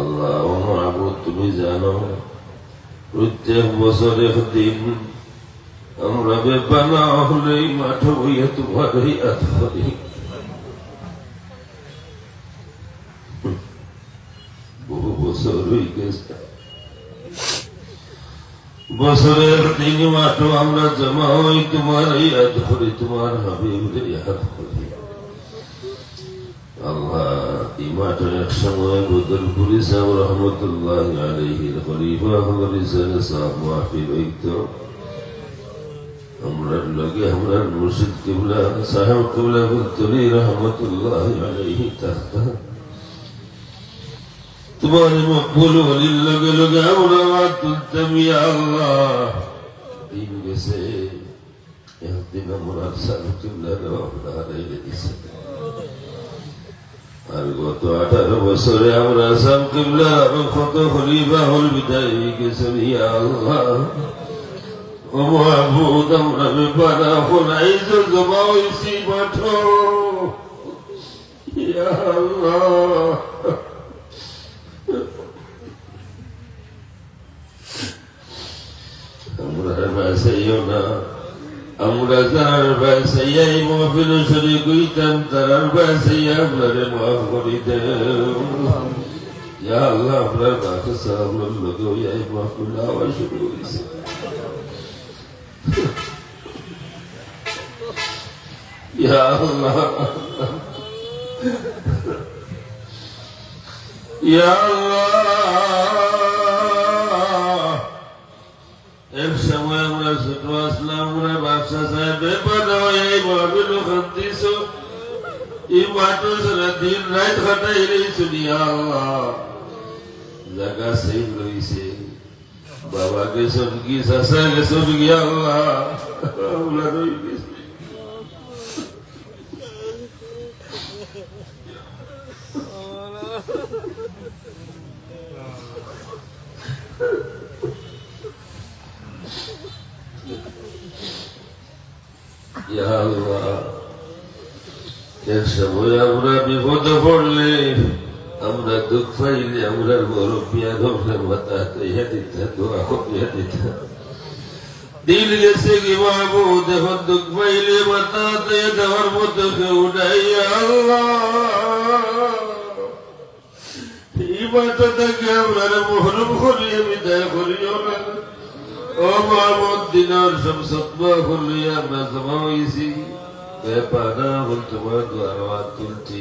আল্লাহ মাহবুদ তুমি জানো প্রত্যেক বছরের দিন আমরা বেপানা হলেই মাঠ বইয়া তোমার হাত করি। বহু বছর গেছে। বছরের দিন মাঠ আমরা জমা হই তোমার ইয়াদ করি, তোমার হাবিবের ইয়াদ করি। আল্লাহ মাঠে এক সময় বদলপুরি সাহেব রহমতুল্লাহ আলহির খলিফা হইত আমরা লগে আমরা মুর্শিদ কিবলা, সাহেব কিবলা তাহতা তোমার মকবুল ওলির লগে লগে আমরা তুলতাম একদিন আমরা সাহেব কিবলা রহমতুল্লাহ وصل عمر أسام قبلة من خطو خليفة البداية كسمي الله ومعبود أمر ببانا خنعيز الزماء يسيبته يا الله أمر ما سيونا أمرزان أربع سيئي مغفر شريك إتم تر أربع سيئي يا الله أبلر ما خسر لدو يا إبلاف الله وشكو يا الله يا الله খাটাই রয়েছে জায়গা সেই রয়েছে বাবাকে সবকি আল্লাহ আমরা রয়ে গেছি ইয়া আল্লাহ এক সময় আমরা বিপদে পড়লে বড় পিয়া ধরলে মাথা তৈয়া দিতা দোয়া করিয়া দিতা দিল গেছে কি বাবু দেখো দুঃখ পাইলে তৈয়া দেওয়ার মতো কেউ নাই আল্লাহ। এই থেকে আমরা মহরম করিয়ে বিদায় করিও না। ও মাহমুদ দিনার সব সত্বা করলে আমরা জমা হয়েছি বেপানা বল তোমার দ্বারা তুলছি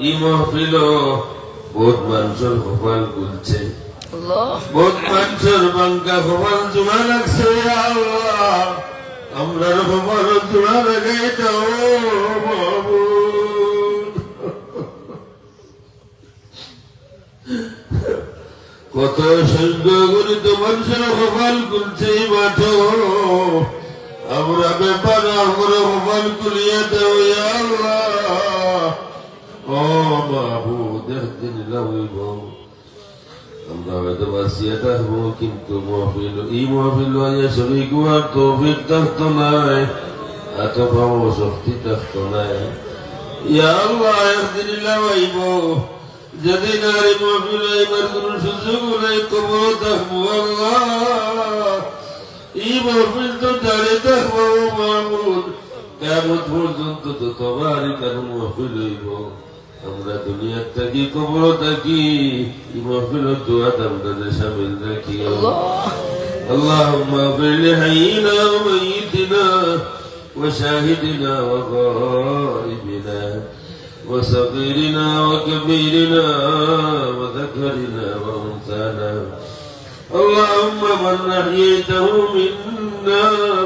ই মহফিল বহুত মানুষের কপাল খুলছে বহুত মানুষের বাঙ্কা কপাল জমা লাগছে আল্লাহ। আমরার কপাল কত সৈন্য গণিত মানুষের কপাল এই মাঠ। আমরা ব্যাপার আমরা কপাল খুলিয়ে দেও আল্লাহ। ও বাবু দেখদিন লাইব আমরা হয়তো বাঁচিয়ে থাকব কিন্তু মহফিল, এই মহফিল আজ সবই কুয়ার তৌফিক থাকতো নাই, এত পাবো শক্তি থাকতো নাই। আল্লাহ একদিন লাইব যেদিন আর মহফিল এবার কোন সুযোগ নাই কবর থাকব আল্লাহ। এই মহফিল তো দাঁড়িয়ে থাকবো মাহমুদ কেমন পর্যন্ত তো তোমারই কেন মহফিল হইব আমরা দুনিয়ার থাকি কবর থাকি এই মহফিল দোয়া আমরা সামিল রাখি اللهم اغفر لحينا وميتنا وشاهدنا وغائبنا وصغيرنا وكبيرنا وذكرنا وانثانا أما من أحييته منا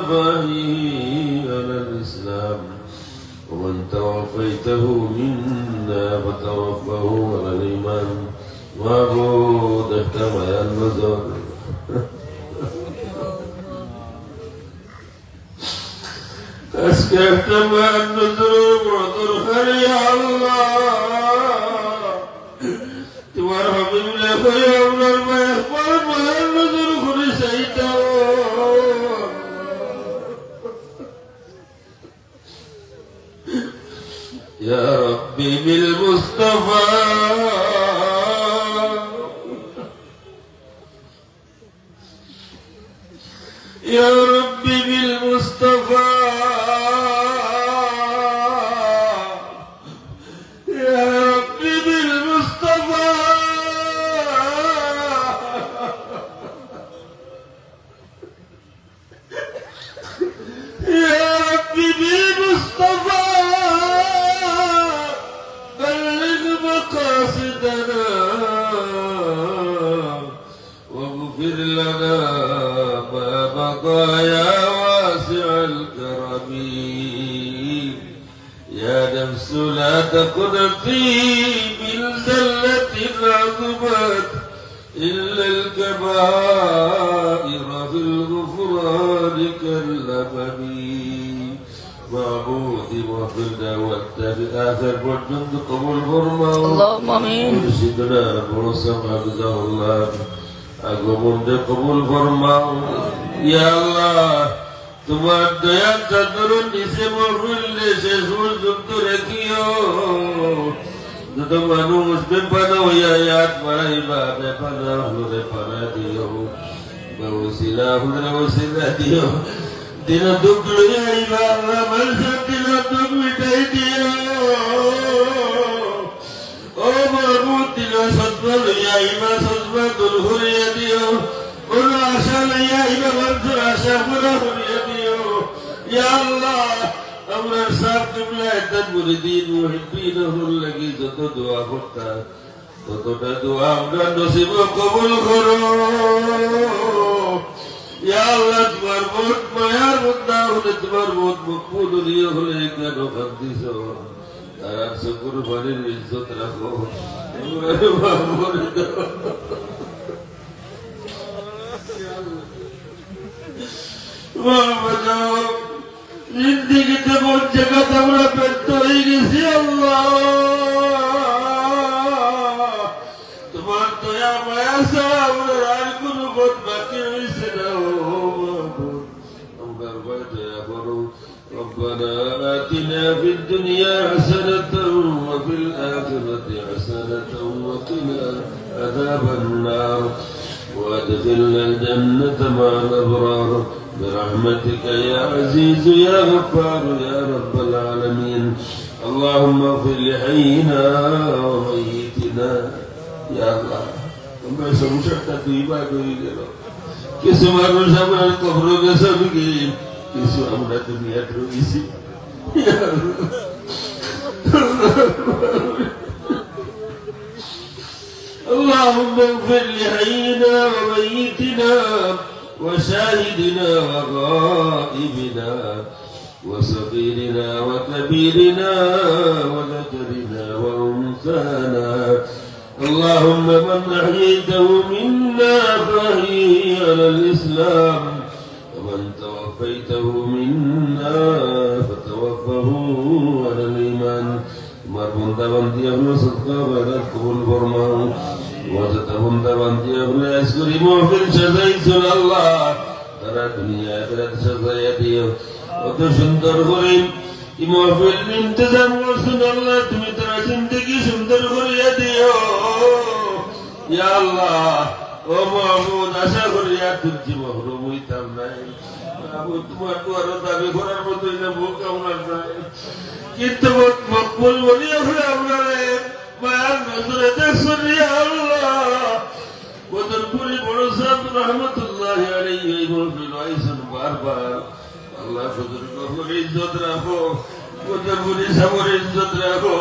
فهي على الإسلام. ومن توفيته منا فتوفه على الإيمان. معبود احتمل المزار أسكت ما النذر وترخل خلي الله. تبارك الله لا يا ربي بالمصطفى. يا ربي يا نفس لا تقنطي من زلة عظمت إلا الكبائر في الغفران كاللبن معبود وفرنا واتبع آخر والجند قبول فرما اللهم امين মুর্শিদরা বড়সম আবজা আল্লাহ আগমনটা কবুল ফরমাও ইয়া আল্লাহ তোমার দয়া চাদর নিচে মরলে শেষ পর্যন্ত রেখিও। যত মানুষ বেপানা হইয়া ইয়াদ বাড়াইবা বেপানা হলে পানা দিও। বসিলা হলে বসিলা দিও। দিন দুঃখ লইয়া আইবা আল্লাহ মানুষের দিন দুঃখ মিটাই দিও। ও মাহবুব দিল সত্য লইয়া ইমা সত্য দূর করিয়া দিও। কোন আশা লইয়া ইমা মানুষের আশা পুরা করিয়া দিও। ইয়া আল্লাহ আমরা সব কিবলা একদম মুরিদিন মুহিব্বিন হল লাগি যত দোয়া করতা, ততটা দোয়া আমরা নসিব কবুল করো। আল্লাহ, তোমার বহুত মায়ার বন্ধা হলে তোমার বহুত মকবুল হলিয়া হলে কেন কান্দিস তারা শুকুর বাড়ির ইজ্জত রাখো। বাবা জিন্দিগিতে মোট জায়গাতে আমরা ব্যর্থ হয়ে গেছি আল্লাহ তোমার দয়া মায়া ছাড়া আমরা আর কোনো বোধ বাকি হয়েছে না ও মাহবুব আমার ভয় দয়া করো ربنا آتنا في الدنيا حسنة وفي الآخرة حسنة وقنا عذاب النار وادخلنا الجنة مع الأبرار برحمتك يا عزيز يا غفار يا رب العالمين. اللهم اغفر لحينا وميتنا. يا الله. मैं समझ सकता तू ही बात हुई ले लो किस मारो सब कब्रों के सब के किस हमरा दुनिया اللهم اغفر لحينا وميتنا. وشاهدنا وغائبنا وصغيرنا وكبيرنا وذكرنا وأنثانا. اللهم من أحييته منا فهي على الإسلام. ومن توفيته منا فتوفه على الإيمان. مرحبا دعوان ديالنا صدقا بلد قبول ওয়াজতা বন্ধা বান্ধি হলো আজকরি মহফিল সাজাইছুন তারা সুন্দর করে এই মহফিল ইন্তজাম করছুন আল্লাহ, তুমি তারা জিন্দগি সুন্দর করিয়া দিও। ইয়া আল্লাহ, ও মাহমুদ, আশা করি আর তুলছি মহরুম হইতাম কিন্তু মায়ার নজরে দেখছেন ইয়া আল্লাহ। বদরপুরি বড় সাহেব বারবার। আল্লাহ বদর ইজ্জত রাখো, বদরপুরি সাহেবের ইজ্জত রাখো।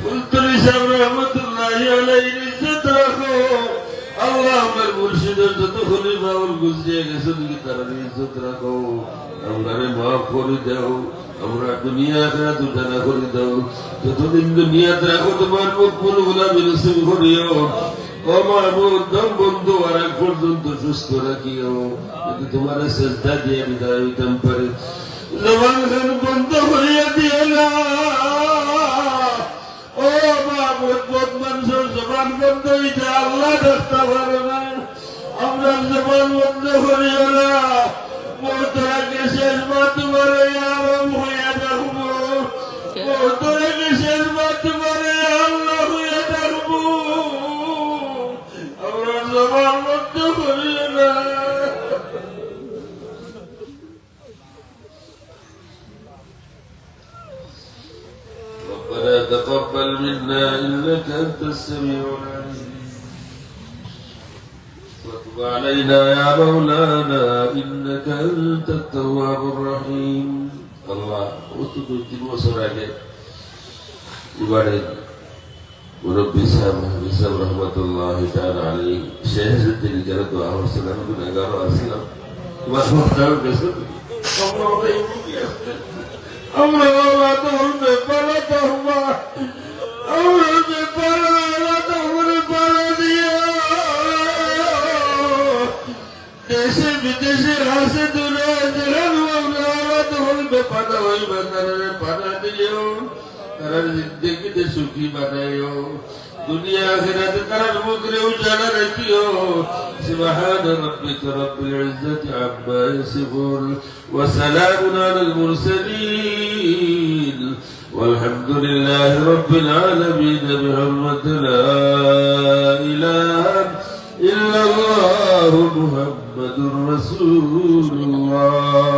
ফুলতরি সাহেব রহমতুল্লাহ আলাইহি ইজ্জত আমার মুর্শিদের যত খলি বাউল গুজরিয়ে গেছে, তুমি তারা ইজ্জত রাখো। আমরা মাফ করে দাও, আমরা দুনিয়া খেলা দুটানা করে দাও। যতদিন দুনিয়াতে রাখো, তোমার মুখ ফুল গোলামি রসুল করিও। তোমার দিয়ে বিদায় বন্ধ করিয়া দিয়ে মাহবুব বহুত মানুষের জবান বন্ধ হইতে আল্লাহ দেখতে পারে না আমরা জবান বন্ধ করিও শেষ মা علينا يا مولانا إنك أنت التواب الرحيم الله وتب বছর আগে এবারে মুরব্বী সাহেব মাহবুব সাহেব রহমতুল্লাহ তাআলা আলী শেহজুদ্দিন যারা দোয়া করছেন আমি গুনাহগার আসলাম তোমার সন্তান গেছে আমরা સુખી બનાયો دُنِيَا આખિરત કરમ મુકરે ઉજાલા રખ્યો سبحان ربك رب العزة عما يصفون وسلام على المرسلين والحمد لله رب العالمين محمد لا إله إلا الله محمد رسول الله